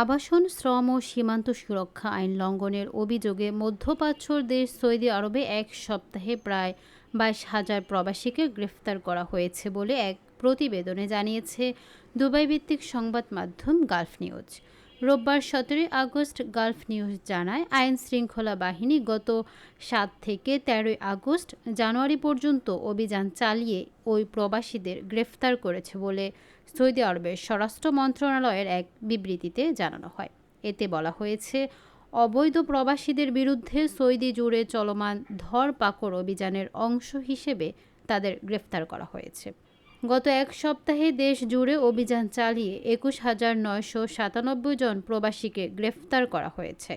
আবাসন, শ্রম ও সীমান্ত সুরক্ষা আইন লঙ্ঘনের অভিযোগে মধ্যপ্রাচ্যর দেশ সৌদি আরবে এক সপ্তাহে প্রায় বাইশ হাজার প্রবাসীকে গ্রেফতার করা হয়েছে বলে এক প্রতিবেদনে জানিয়েছে দুবাই ভিত্তিক সংবাদ মাধ্যম গালফ নিউজ। রোববার সতেরোই আগস্ট গালফ নিউজ জানায়, আইন শৃঙ্খলা বাহিনী গত সাত থেকে তেরোই আগস্ট জানুয়ারি পর্যন্ত অভিযান চালিয়ে ওই প্রবাসীদের গ্রেফতার করেছে বলে সৌদি আরবের স্বরাষ্ট্র মন্ত্রণালয়ের এক বিবৃতিতে জানানো হয়। এতে বলা হয়েছে, অবৈধ প্রবাসীদের বিরুদ্ধে সৌদি জুড়ে চলমান ধরপাকড় অভিযানের অংশ হিসেবে তাদের গ্রেফতার করা হয়েছে। গত এক সপ্তাহে দেশ জুড়ে অভিযান চালিয়ে একুশ হাজার নয়শো সাতানব্বই জন প্রবাসীকে গ্রেফতার করা হয়েছে।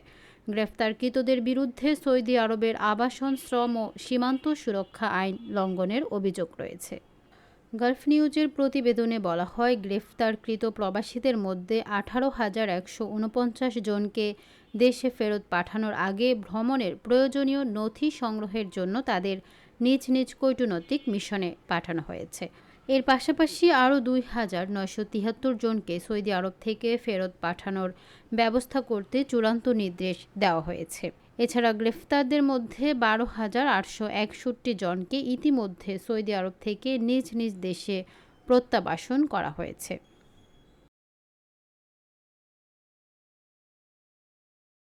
গ্রেফতারকৃতদের বিরুদ্ধে সৌদি আরবের আবাসন, শ্রম ও সীমান্ত সুরক্ষা আইন লঙ্ঘনের অভিযোগ রয়েছে। গালফ নিউজের প্রতিবেদনে বলা হয়, গ্রেফতারকৃত প্রবাসীদের মধ্যে আঠারো হাজার একশো উনপঞ্চাশ জনকে দেশে ফেরত পাঠানোর আগে ভ্রমণের প্রয়োজনীয় নথি সংগ্রহের জন্য তাদের নিজ নিজ কূটনৈতিক মিশনে পাঠানো হয়েছে। এর পাশাপাশি আরও দুই হাজার নয়শো তিয়াত্তর জনকে সৌদি আরব থেকে ফেরত পাঠানোর ব্যবস্থা করতে চূড়ান্ত নির্দেশ দেওয়া হয়েছে। এছাড়া গ্রেফতারদের মধ্যে বারো হাজার আটশো একষট্টি জনকে ইতিমধ্যে সৌদি আরব থেকে নিজ নিজ দেশে প্রত্যাবাসন করা হয়েছে।